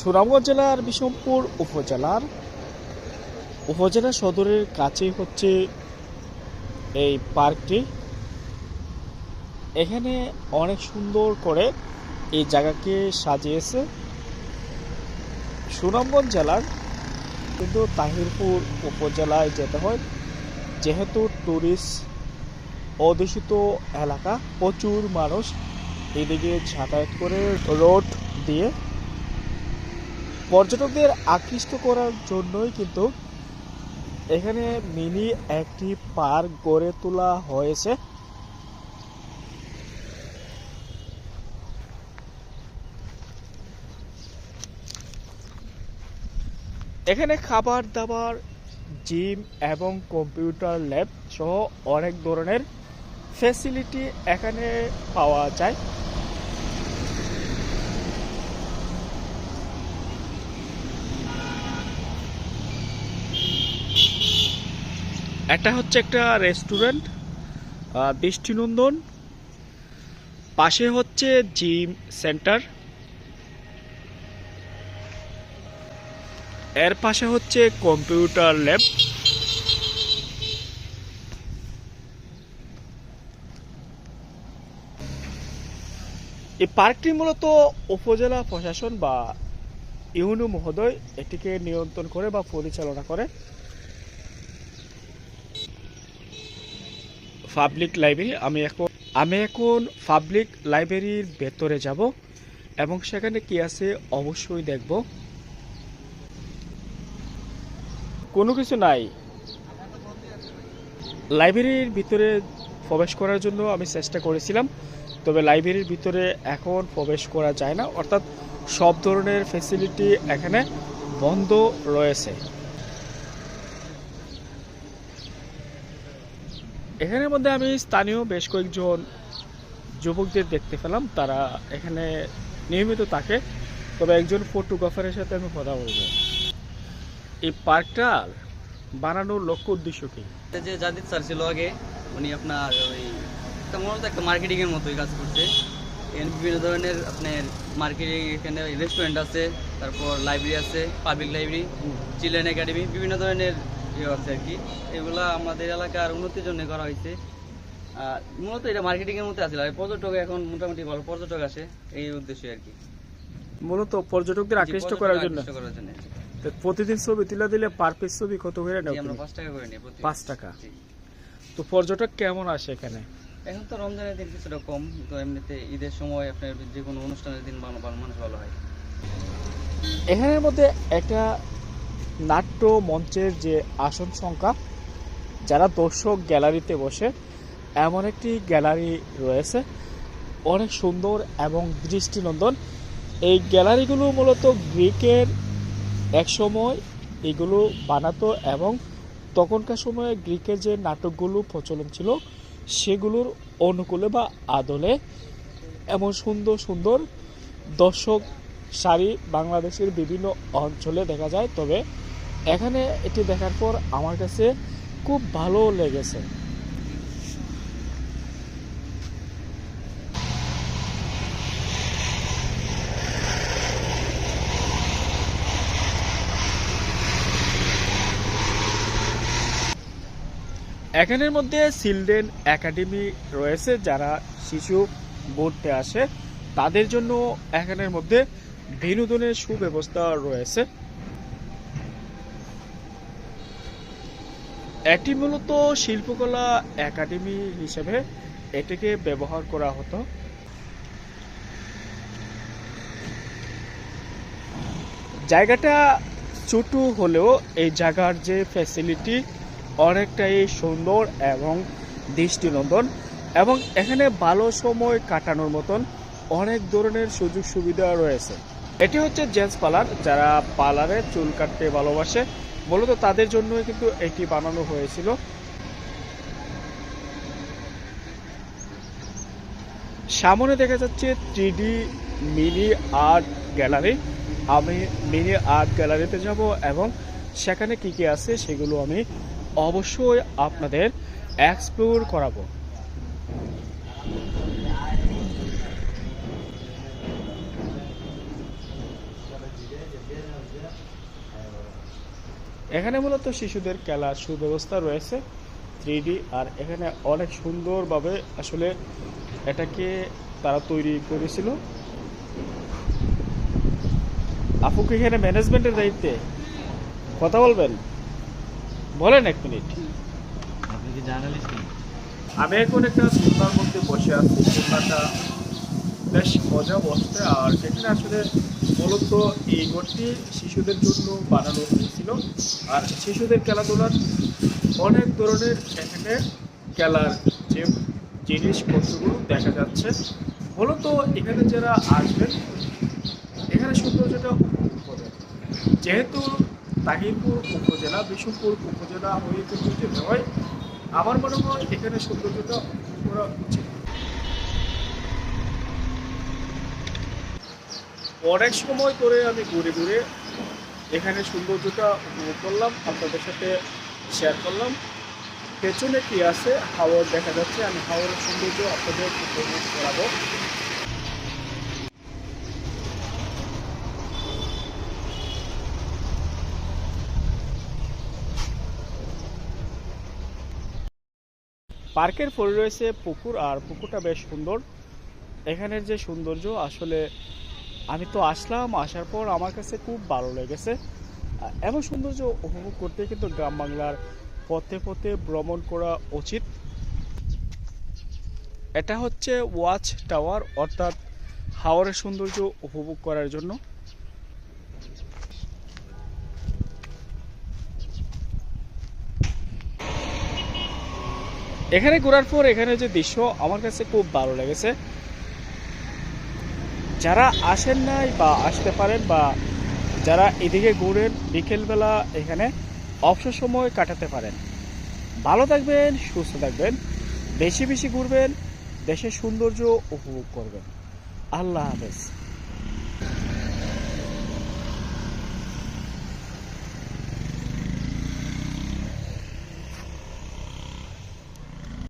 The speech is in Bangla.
সুনামগঞ্জ জেলার বিষমপুর উপজেলার উপজেলা সদরের কাছেই হচ্ছে এই পার্কটি। এখানে অনেক সুন্দর করে এই জায়গাকে সাজিয়েছে। সুনামগঞ্জ জেলার কিন্তু তাহিরপুর উপজেলায় যেতে হয়। যেহেতু ট্যুরিস্ট অধ্যুষিত এলাকা, প্রচুর মানুষ এদিকে যাতায়াত করে রোড দিয়ে পর্যটকদের আকৃষ্ট করার জন্যই কিন্তু এখানে মিনি একটি পার্ক গড়ে তোলা হয়েছে। এখানে খাবার দাবার, জিম এবং কম্পিউটার ল্যাব সহ অনেক ধরনের ফ্যাসিলিটি এখানে পাওয়া যায়। একটা হচ্ছে একটা রেস্টুরেন্ট বৃষ্টিনন্দন পাশে হচ্ছে জিম সেন্টার এর পাশে হচ্ছে কম্পিউটার ল্যাব এই পার্কটি মূলত উপজেলা প্রশাসন বা ইউনু মহোদয় এটিকে নিয়ন্ত্রণ করে বা পরিচালনা করে। পাবলিক লাইব্রেরি আমি এখন আমি এখন পাবলিক লাইব্রেরির ভেতরে যাব এবং সেখানে কি আছে অবশ্যই দেখব। কোনো কিছু নাই। লাইব্রেরির ভিতরে প্রবেশ করার জন্য আমি চেষ্টা করেছিলাম, তবে লাইব্রেরির ভিতরে এখন প্রবেশ করা যায় না। অর্থাৎ সব ধরনের ফেসিলিটি এখানে বন্ধ রয়েছে। এখানের মধ্যে আমি স্থানীয় বেশ কয়েকজন যুবকদের দেখতে পেলাম। তারা এখানে নিয়মিত থাকে। তবে একজন ফটোগ্রাফারের সাথে আমি কথা বলব। এই পার্কটা বানানোর লক্ষ্য উদ্দেশ্য কি? যে জাদিদ স্যার ছিল আগে উনি আপনার ওই মূলত একটা মার্কেটিং এর মতোই কাজ করছে। এখানে বিভিন্ন ধরনের আপনার মার্কেটিং এখানে রেস্টুরেন্ট আছে তারপর লাইব্রেরি আছে পাবলিক লাইব্রেরি চিলড্রেন একাডেমি বিভিন্ন ধরনের ইয়ে আছে আর কি। এগুলা আমাদের এলাকার উন্নতির জন্য করা হয়েছে। আর মূলত এটা মার্কেটিং এর মধ্যে আছে। আর পর্যটক এখন মোটামুটি ভালো পর্যটক আসে এই উদ্দেশ্যে আর কি। মূলত পর্যটকদের আকৃষ্ট করার জন্য। করার জন্য প্রতিদিন ছবি তুলে দিলে পার পিস ছবি কত করে নাও আমরা তুমি? পাঁচ টাকা করে নিই প্রতি পাঁচ টাকা। তো পর্যটক কেমন আসে এখানে? এখন তো রমজানের দিন কিছুটা কম তো এমনিতে ঈদের সময় আপনার যে কোনো অনুষ্ঠানের দিন ভালো ভালো মানুষ ভালো হয়। এখানের মধ্যে একটা নাট্য মঞ্চের যে আসন সংখ্যা, যারা দর্শক গ্যালারিতে বসে, এমন একটি গ্যালারি রয়েছে। অনেক সুন্দর এবং দৃষ্টিনন্দন। এই গ্যালারিগুলো মূলত গ্রিকের একসময় এগুলো বানাতো এবং তখনকার সময়ে গ্রিকের যে নাটকগুলো প্রচলন ছিল, সেগুলোর অনুকূলে বা আদলে এমন সুন্দর সুন্দর দর্শক শাড়ি বাংলাদেশের বিভিন্ন অঞ্চলে দেখা যায়। তবে এখানে এটি দেখার পর আমার কাছে খুব ভালো লেগেছে। এখানের মধ্যে চিলড্রেন একাডেমি রয়েছে, যারা শিশু পড়তে আসে। তাদের জন্য এখানের মধ্যে বিনোদনের সুব্যবস্থা রয়েছে। এটি মূলত শিল্পকলা একাডেমি হিসেবে এটিকে ব্যবহার করা হতো। জায়গাটা ছোট হলেও এই জায়গার যে ফ্যাসিলিটি অনেকটাই সুন্দর এবং দৃষ্টিনন্দন এবং এখানে ভালো সময় কাটানোর মতন অনেক ধরনের সুযোগ সুবিধা রয়েছে। এটি হচ্ছে জেন্টস পার্লার, যারা পার্লারে চুল কাটতে ভালোবাসে। মূলত তাদের জন্যই কিন্তু এটি বানানো হয়েছিল। সামনে দেখা যাচ্ছে থ্রি মিনি আর্ট গ্যালারি আমি মিনি আর্ট গ্যালারিতে যাব এবং সেখানে কি কি আছে সেগুলো আমি অবশ্যই আপনাদের এক্সপ্লোর করাবো। এখানে মূলত শিশুদের খেলার সুব্যবস্থা রয়েছে থ্রি আর এখানে অনেক সুন্দরভাবে আসলে এটাকে তারা তৈরি করেছিল। আপুকে এখানে ম্যানেজমেন্টের দায়িত্বে কথা বলবেন? বলেন এক মিনিট। আপনি কি জার্নালিস্ট আমি এখন একটা খুলনার মধ্যে বসে আছি খুলনাটা বেশ মজা বসছে। আর এখানে আসলে মূলত এই ঘরটি শিশুদের জন্য বানানো হয়েছিল, আর শিশুদের খেলাধুলার অনেক ধরনের এখানে খেলার যে জিনিসপত্রগুলো দেখা যাচ্ছে। মূলত এখানে যারা আসবেন, এখানে সৌন্দর্যটা উপভোগ যেহেতু তাহিরপুর উপজেলা বিশুপুর উপজেলা হয়ে কিন্তু হয় আমার মনে হয় এখানে সৌন্দর্যটা উপভোগ করা উচিত। অনেক সময় করে আমি ঘুরে ঘুরে এখানে সৌন্দর্যটা উপভোগ করলাম, আপনাদের সাথে শেয়ার করলাম। পেছনে কি আছে? হাওয়ার দেখা যাচ্ছে, আমি হাওয়ার সৌন্দর্য আপনাদের উপভোগ করাবো। পার্কের পরে রয়েছে পুকুর, আর পুকুরটা বেশ সুন্দর। এখানের যে সৌন্দর্য, আসলে আমি তো আসলাম, আসার পর আমার কাছে খুব ভালো লেগেছে। এমন সৌন্দর্য উপভোগ করতে কিন্তু গ্রাম বাংলার পথে পথে ভ্রমণ করা উচিত। এটা হচ্ছে ওয়াচ টাওয়ার, অর্থাৎ হাওরের সৌন্দর্য উপভোগ করার জন্য। এখানে ঘোরার পর এখানে যে দৃশ্য আমার কাছে খুব ভালো লেগেছে। যারা আসেন নাই বা আসতে পারেন বা যারা এদিকে ঘুরেন, বিকেলবেলা এখানে অবসর সময় কাটাতে পারেন। ভালো থাকবেন, সুস্থ থাকবেন, বেশি বেশি ঘুরবেন, দেশের সৌন্দর্য উপভোগ করবেন। আল্লাহ হাফেজ।